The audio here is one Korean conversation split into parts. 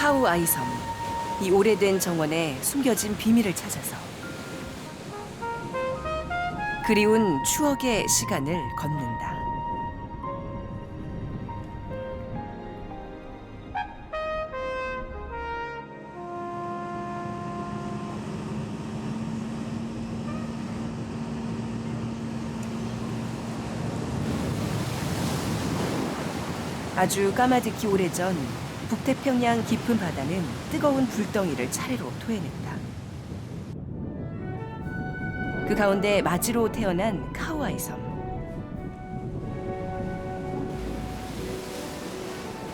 카우 아이 섬. 이 오래된 정원에 숨겨진 비밀을 찾아서 그리운 추억의 시간을 걷는다. 아주 까마득히 오래전 북태평양 깊은 바다는 뜨거운 불덩이를 차례로 토해냈다. 그 가운데 마지로 태어난 카우아이 섬.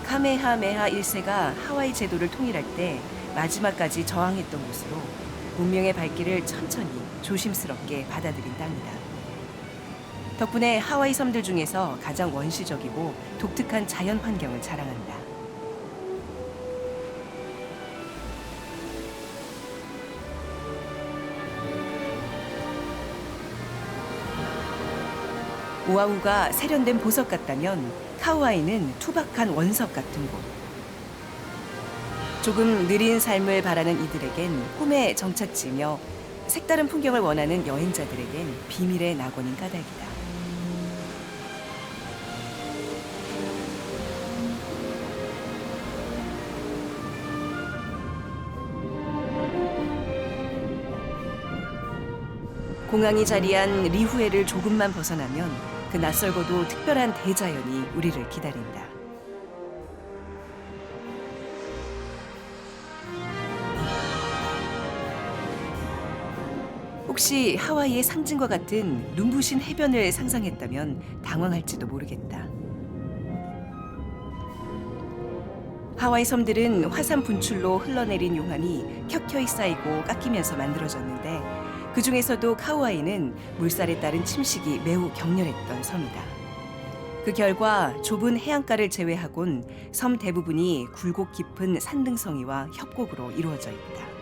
카메하메하 1세가 하와이 제도를 통일할 때 마지막까지 저항했던 곳으로 문명의 발길을 천천히 조심스럽게 받아들인 땅이다. 덕분에 하와이 섬들 중에서 가장 원시적이고 독특한 자연 환경을 자랑한다. 오아후가 세련된 보석 같다면 카우아이는 투박한 원석 같은 곳. 조금 느린 삶을 바라는 이들에겐 꿈의 정착지며 색다른 풍경을 원하는 여행자들에겐 비밀의 낙원인 까닭이다. 공항이 자리한 리후에를 조금만 벗어나면 그 낯설고도 특별한 대자연이 우리를 기다린다. 혹시 하와이의 상징과 같은 눈부신 해변을 상상했다면 당황할지도 모르겠다. 하와이 섬들은 화산 분출로 흘러내린 용암이 켜켜이 쌓이고 깎이면서 만들어졌는데 그 중에서도 카우아이는 물살에 따른 침식이 매우 격렬했던 섬이다. 그 결과 좁은 해안가를 제외하곤 섬 대부분이 굴곡 깊은 산등성이와 협곡으로 이루어져 있다.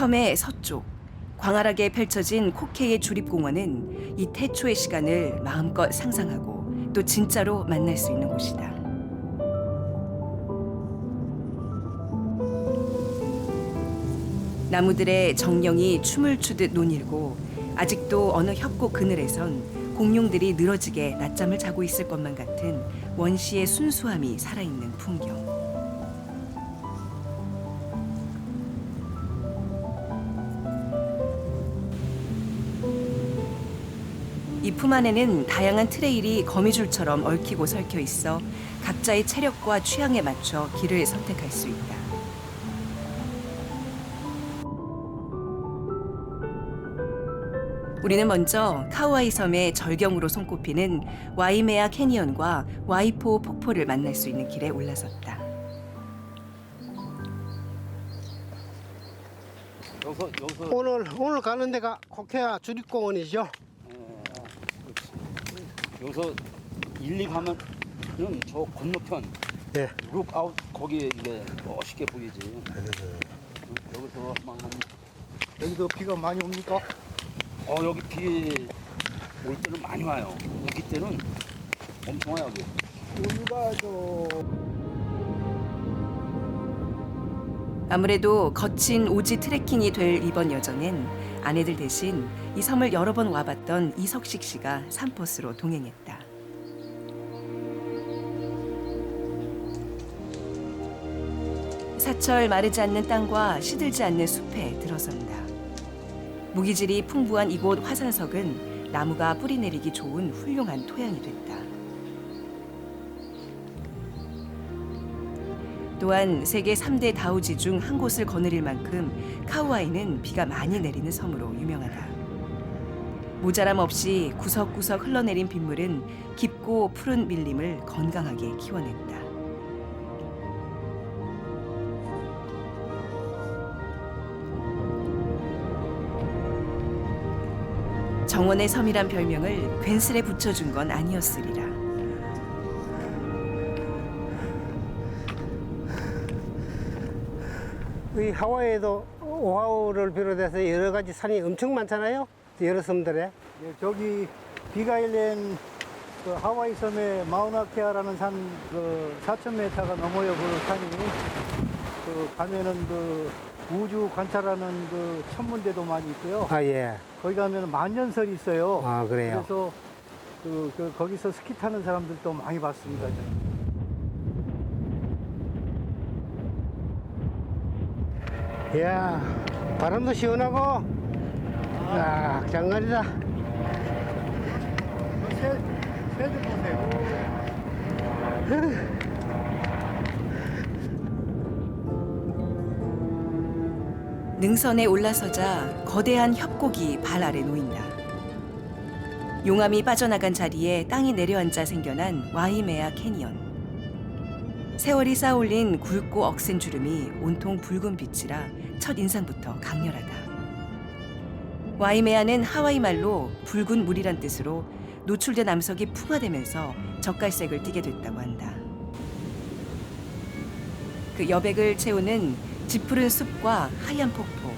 섬의 서쪽 광활하게 펼쳐진 코케의 주립공원은 이 태초의 시간을 마음껏 상상하고 또 진짜로 만날 수 있는 곳이다. 나무들의 정령이 춤을 추듯 논일고 아직도 어느 협곡 그늘에선 공룡들이 늘어지게 낮잠을 자고 있을 것만 같은 원시의 순수함이 살아있는 풍경. 품 안에는 다양한 트레일이 거미줄처럼 얽히고 설켜 있어 각자의 체력과 취향에 맞춰 길을 선택할 수 있다. 우리는 먼저 카우아이 섬의 절경으로 손꼽히는 와이메아 캐니언과 와이포 폭포를 만날 수 있는 길에 올라섰다. 여기서 여기서 오늘 오늘 가는 데가 코케아 주립공원이죠. 여기서 1, 2 가면은 저 건너편 예. 룩아웃 거기에 이게 멋있게 보이지. 여기서 막 여기도 비가 많이 옵니까? 어 여기 비 올 때는 많이 와요. 우기 때는 엄청 와요 여기. 저 아무래도 거친 오지 트레킹이 될 이번 여정엔 아내들 대신 이 섬을 여러 번 와봤던 이석식 씨가 산버스로 동행했다. 사철 마르지 않는 땅과 시들지 않는 숲에 들어선다. 무기질이 풍부한 이곳 화산석은 나무가 뿌리 내리기 좋은 훌륭한 토양이 됐다. 또한 세계 3대 다우지 중 한 곳을 거느릴 만큼 카우아이는 비가 많이 내리는 섬으로 유명하다. 모자람 없이 구석구석 흘러내린 빗물은 깊고 푸른 밀림을 건강하게 키워낸다. 정원의 섬이란 별명을 괜스레 붙여준 건 아니었으리라. 이 하와이에도 오하우를 비롯해서 여러 가지 산이 엄청 많잖아요. 여러 섬들에. 예, 저기 비가일랜 그 하와이 섬의 마우나케아라는 산, 그 4,000m가 넘어요. 그 산이. 그 가면은 그 우주 관찰하는 그 천문대도 많이 있고요. 아, 예. 거기 가면 만년설이 있어요. 아, 그래요? 그래서 그, 그 거기서 스키 타는 사람들도 많이 봤습니다. 저는. 이야, 바람도 시원하고, 야, 장관이다. 새, 새들 보세요. 능선에 올라서자 거대한 협곡이 발 아래 놓인다. 용암이 빠져나간 자리에 땅이 내려앉아 생겨난 와이메아 캐니언. 세월이 쌓아올린 굵고 억센 주름이 온통 붉은 빛이라 첫 인상부터 강렬하다. 와이메아는 하와이 말로 붉은 물이란 뜻으로 노출된 암석이 풍화되면서 젓갈색을 띠게 됐다고 한다. 그 여백을 채우는 짙푸른 숲과 하얀 폭포.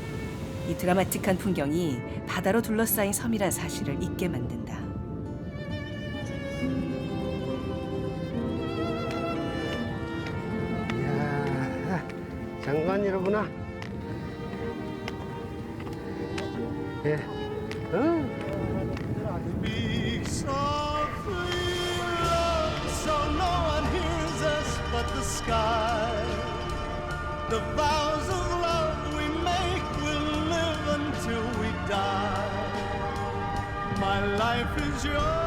이 드라마틱한 풍경이 바다로 둘러싸인 섬이란 사실을 잊게 만든다. 장관이로구나. 예. 어, Speak softly, love, so no one hears us but the sky. The vows of love we make will live until we die. My life is yours,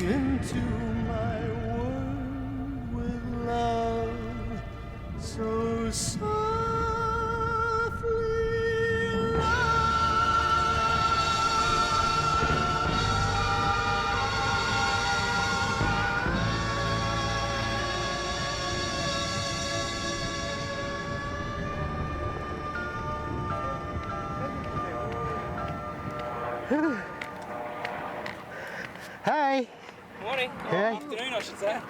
Came into I should say.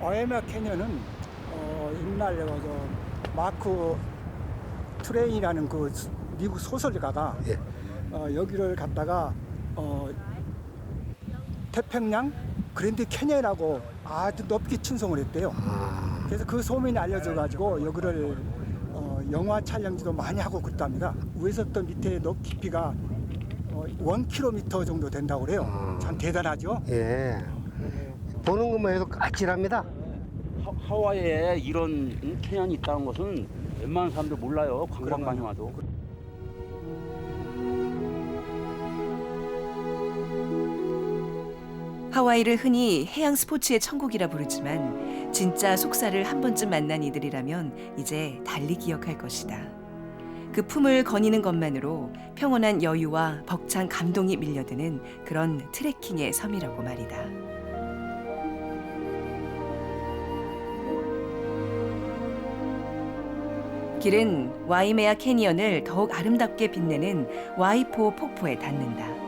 어에메 캐년은 어, 옛날 저 마크 트레인이라는 그 수- 미국 소설가가 예. 어, 여기를 갔다가 어, 태평양 그랜드 캐년이라고 아주 높게 칭송을 했대요. 아, 그래서 그 소문이 알려져 가지고 여기를 어, 영화 촬영지도 많이 하고 그럽답니다. 위에서부터 밑에 높 깊이가 어, 1km 정도 된다고 그래요. 아. 참 대단하죠. 예. 보는 것만 해도 까칠합니다. 하, 하와이에 이런 음, 캐년이 있다는 것은 웬만한 사람들 몰라요. 관광 많이 와도. 하와이를 흔히 해양 스포츠의 천국이라 부르지만 진짜 속살을 한 번쯤 만난 이들이라면 이제 달리 기억할 것이다. 그 품을 거니는 것만으로 평온한 여유와 벅찬 감동이 밀려드는 그런 트레킹의 섬이라고 말이다. 길은 와이메아 캐니언을 더욱 아름답게 빛내는 와이포 폭포에 닿는다.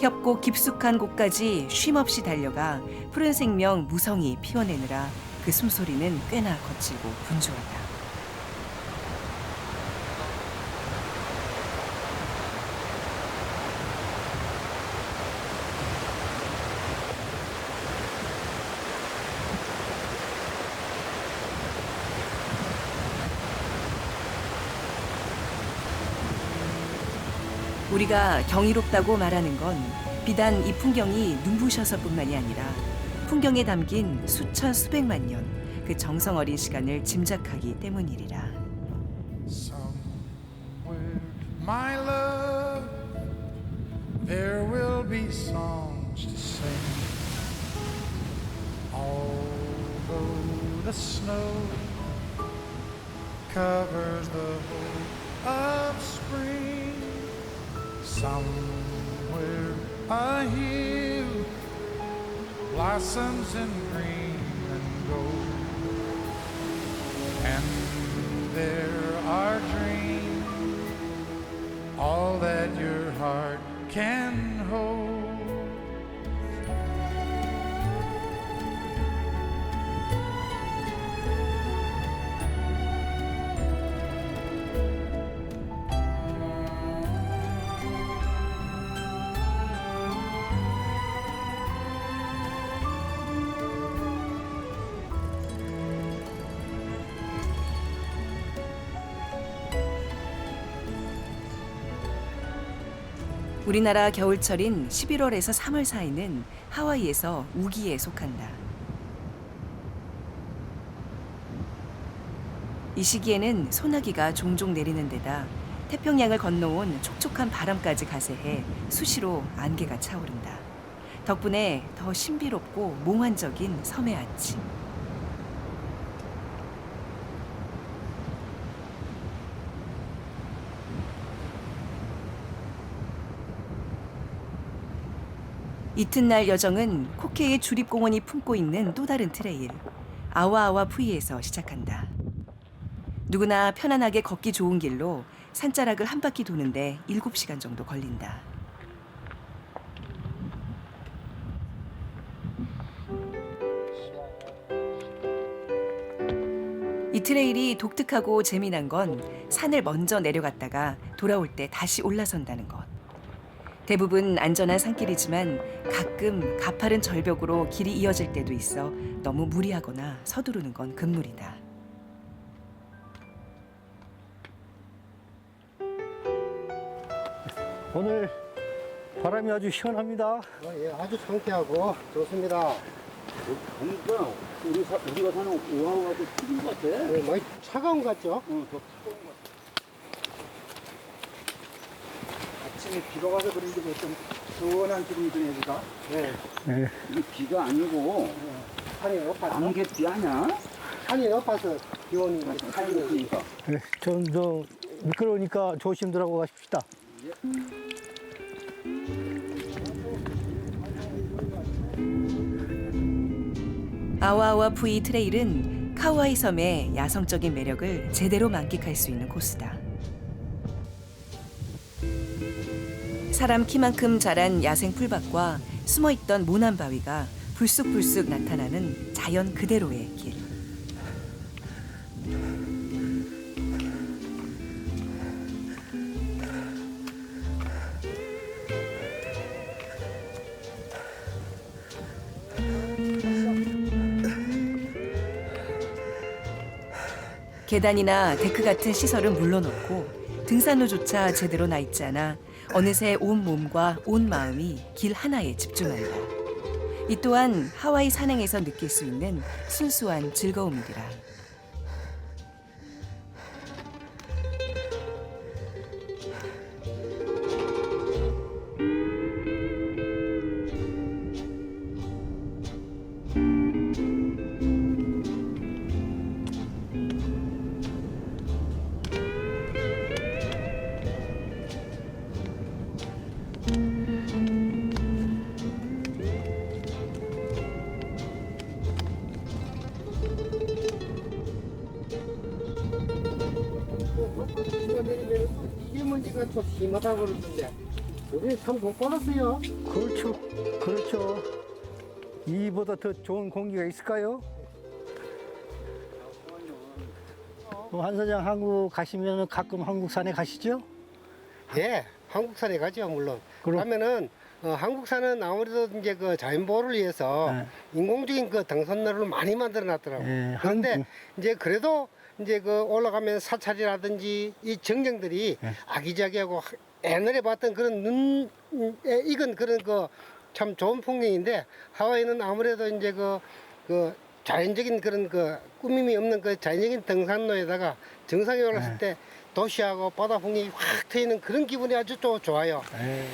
협곡 깊숙한 곳까지 쉼없이 달려가 푸른 생명 무성히 피워내느라 그 숨소리는 꽤나 거칠고 분주하다. 우리가 경이롭다고 말하는 건 비단 이 풍경이 눈부셔서뿐만이 아니라 풍경에 담긴 수천 수백만 년 그 정성 어린 시간을 짐작하기 때문이리라. Somewhere, my love, there will be songs to sing. Although the snow covers the whole of spring, somewhere a hill blossoms in green and gold. and there are dreams, all that your heart can hold. 우리나라 겨울철인 11월에서 3월 사이는 하와이에서 우기에 속한다. 이 시기에는 소나기가 종종 내리는 데다 태평양을 건너온 촉촉한 바람까지 가세해 수시로 안개가 차오른다. 덕분에 더 신비롭고 몽환적인 섬의 아침. 이튿날 여정은 코케의 주립공원이 품고 있는 또 다른 트레일 아와아와 푸이에서 시작한다. 누구나 편안하게 걷기 좋은 길로 산자락을 한 바퀴 도는데 7시간 정도 걸린다. 이 트레일이 독특하고 재미난 건 산을 먼저 내려갔다가 돌아올 때 다시 올라선다는 것. 대부분 안전한 산길이지만 가끔 가파른 절벽으로 길이 이어질 때도 있어 너무 무리하거나 서두르는 건 금물이다. 오늘 바람이 아주 시원합니다. 어, 예, 아주 상쾌하고 좋습니다. 보니까 우리 사, 우리가 사는 오하우하고 틀린 것 같아. 예, 많이 차가운 것 같죠? 어, 더 차가운 것 같아. 아침에 비가 와서 그런지 좀 시원한 기분이 드네요, 여기가. 예, 이게 비가 아니고 산이 높아서, 안개비 아니야? 산이 높아서 기온이 이렇게 산이 차이는 높으니까. 네, 미끄러우니까 조심 들 하고 가십시다. 아와아와 푸이 트레일은 카우아이 섬의 야성적인 매력을 제대로 만끽할 수 있는 코스다. 사람 키만큼 자란 야생 풀밭과 숨어 있던 모난 바위가 불쑥불쑥 나타나는 자연 그대로의 길. 계단이나 데크 같은 시설은 물러놓고 등산로조차 제대로 나 있지 않아 어느새 온 몸과 온 마음이 길 하나에 집중한다. 이 또한 하와이 산행에서 느낄 수 있는 순수한 즐거움이라. 참못 받았어요. 그렇죠, 그렇죠. 이보다 더 좋은 공기가 있을까요? 어, 한 사장 한국 가시면 가끔 한국산에 가시죠? 예, 한국산에 가죠 물론. 그럼- 그러면은 어, 한국산은 아무래도 이제 그 자연 보호를 위해서 네. 인공적인 그 등산로를 많이 만들어 놨더라고요. 예, 그런데 한- 이제 그래도 이제 그 올라가면 사찰이라든지 이 정경들이 예. 아기자기하고 하- 옛날에 봤던 그런 눈에 익은 그런 그 참 좋은 풍경인데 하와이는 아무래도 이제 그, 그 자연적인 그런 그 꾸밈이 없는 그 자연적인 등산로에다가 정상에 올랐을 네. 때 도시하고 바다 풍경이 확 트이는 그런 기분이 아주 또 좋아요. 에이,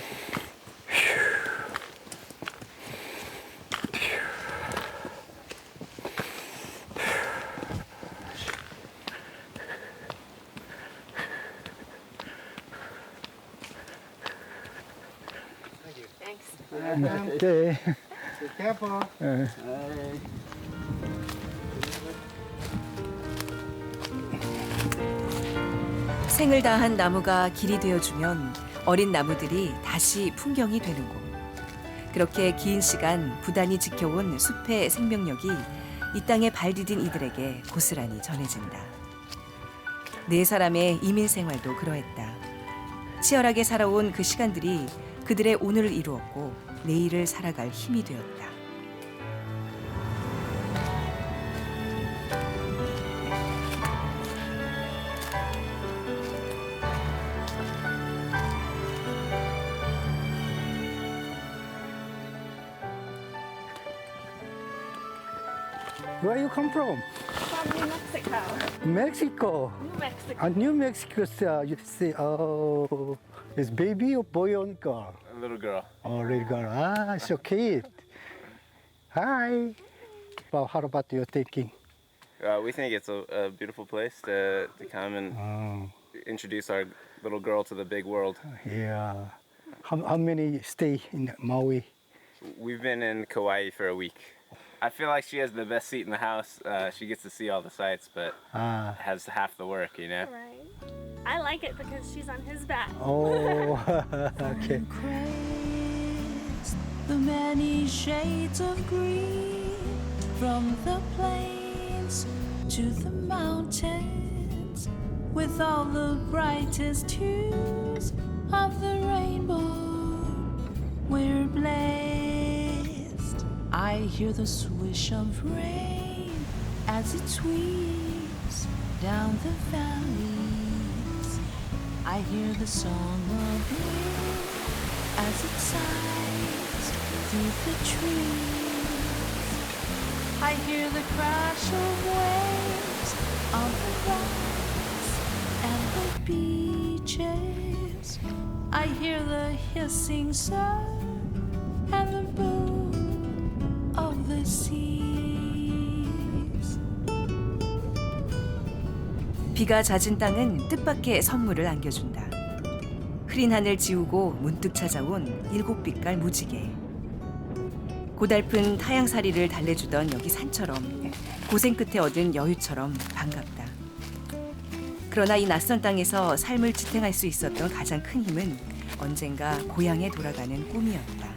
네. 배 아파. 예. 에이. 생을 다한 나무가 길이 되어주면 어린 나무들이 다시 풍경이 되는 곳. 그렇게 긴 시간 부단히 지켜온 숲의 생명력이 이 땅에 발 디딘 이들에게 고스란히 전해진다. 네 사람의 이민 생활도 그러했다. 치열하게 살아온 그 시간들이 그들의 오늘을 이루었고 내일을 살아갈 힘이 되었다. Where you come from? From New Mexico. Mexico. New Mexico. Uh, New Mexico, sir. You see, oh, is baby or boy or girl? A little girl. Oh, little girl. Ah, so cute. Hi. Well, how about your thinking? Uh, we think it's a, a beautiful place to, to come and Oh, introduce our little girl to the big world. yeah. How, how many stay in Maui? We've been in Kauai for a week. I feel like she has the best seat in the house. Uh, she gets to see all the sights, but Ah, has half the work, you know? Right. I like it because she's on his back. oh, okay. Crest, the many shades of green from the plains to the mountains with all the brightest hues of the rainbow we're blessed i hear the swish of rain as it sweeps down the valleys I hear the song of wind as it sighs through the trees. I hear the crash of waves on the rocks and the beaches. I hear the hissing sun 비가 잦은 땅은 뜻밖의 선물을 안겨준다. 흐린 하늘 지우고 문득 찾아온 일곱 빛깔 무지개. 고달픈 타양사리를 달래주던 여기 산처럼 고생 끝에 얻은 여유처럼 반갑다. 그러나 이 낯선 땅에서 삶을 지탱할 수 있었던 가장 큰 힘은 언젠가 고향에 돌아가는 꿈이었다.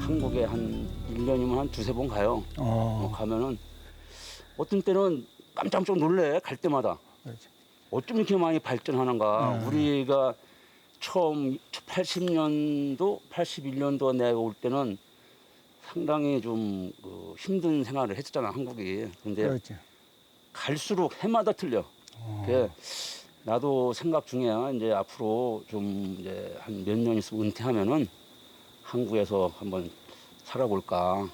한국에 한 1년이면 한 두세 번 가요. 어, Oh, 가면은 어떤 때는 깜짝깜짝 놀래 갈 때마다 그렇지. 어쩜 이렇게 많이 발전하는가 음. 우리가 처음 80년도 81년도 내가 올 때는 상당히 좀 그 힘든 생활을 했었잖아 한국이 근데 그렇죠. 갈수록 해마다 틀려 그 나도 생각 중이야 이제 앞으로 좀 이제 한 몇 년 있으면 은퇴하면은 한국에서 한번 살아볼까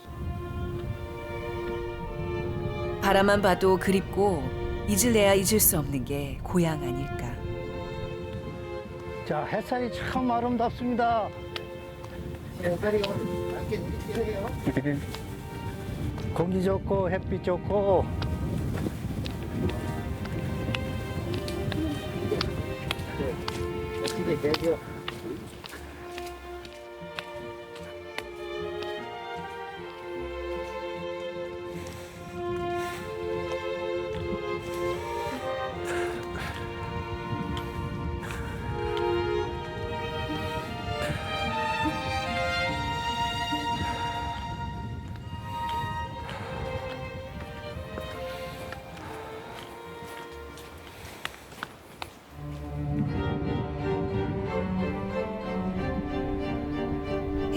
바라만 봐도 그립고 잊을래야 잊을 수 없는 게 고향 아닐까. 자, 햇살이 참 아름답습니다. 햇살이 오늘 밝게 느끼네요. 공기 좋고 햇빛 좋고 어떻게 되죠?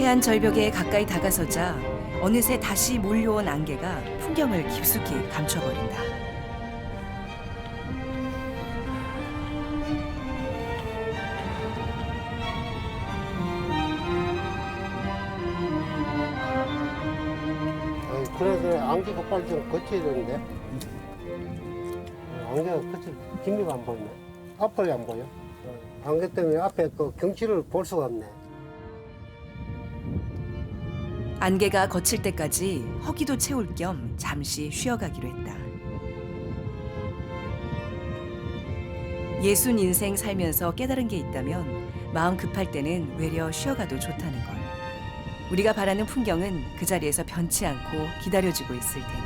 해안 절벽에 가까이 다가서자 어느새 다시 몰려온 안개가 풍경을 깊숙이 감춰버린다. 어, 그래서 안개가 빨리 좀 거쳐야 되는데. 안개가 거쳐, 뒷미가 안 보이네. 앞을 안 보여. 어, 안개 때문에 앞에 그 경치를 볼 수가 없네. 안개가 거칠 때까지 허기도 채울 겸 잠시 쉬어가기로 했다. 예순 인생 살면서 깨달은 게 있다면 마음 급할 때는 외려 쉬어가도 좋다는 걸. 우리가 바라는 풍경은 그 자리에서 변치 않고 기다려주고 있을 테니.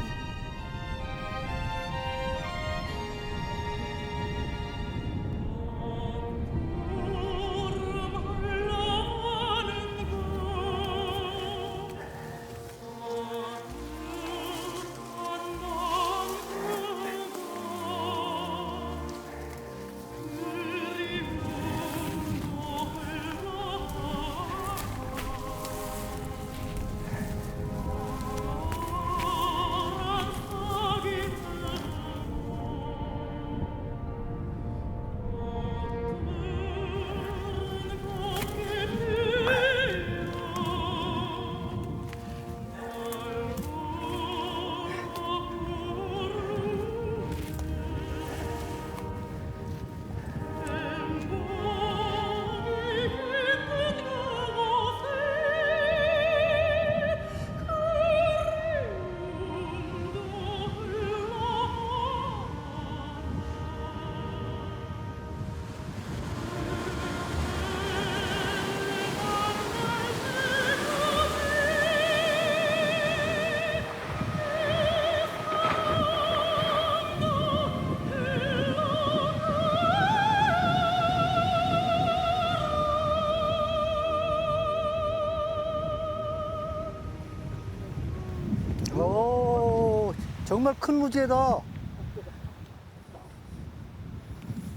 정말 큰 무지개다.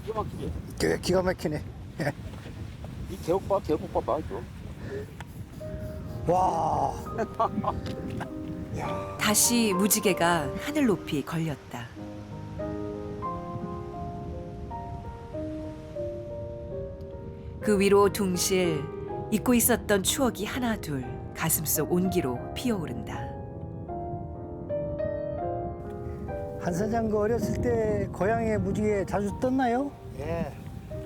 기가 막히지? 기- 기가 막히네. 이 계곡 봐, 계곡 봐봐, 이거. 와, 다시 무지개가 하늘 높이 걸렸다. 그 위로 둥실 잊고 있었던 추억이 하나 둘 가슴속 온기로 피어오른다. 한 사장 그 어렸을 때 고향에 무지개 자주 떴나요? 예.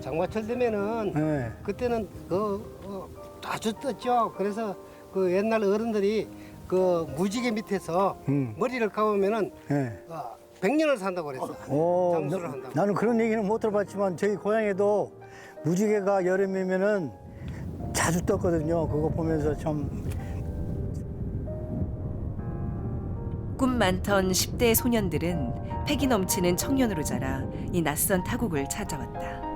장마철 되면은 네. 그때는 그 어, 아주 떴죠. 그래서 그 옛날 어른들이 그 무지개 밑에서 음. 머리를 감으면은 네. 어, 100년을 산다고 그랬어. 오, 장수를 나- 한다고. 나는 그런 얘기는 못 들어봤지만 저희 고향에도 무지개가 여름이면은 자주 떴거든요. 그거 보면서 참 꿈 많던 10대 소년들은 패기 넘치는 청년으로 자라 이 낯선 타국을 찾아왔다.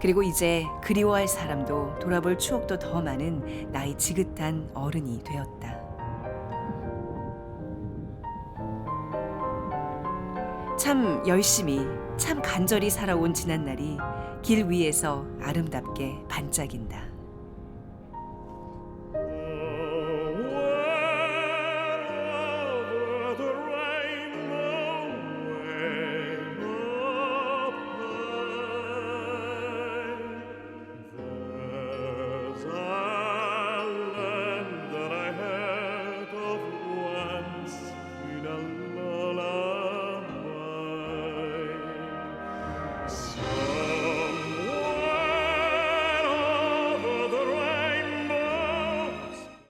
그리고 이제 그리워할 사람도 돌아볼 추억도 더 많은 나이 지긋한 어른이 되었다. 참 열심히, 참 간절히 살아온 지난날이 길 위에서 아름답게 반짝인다.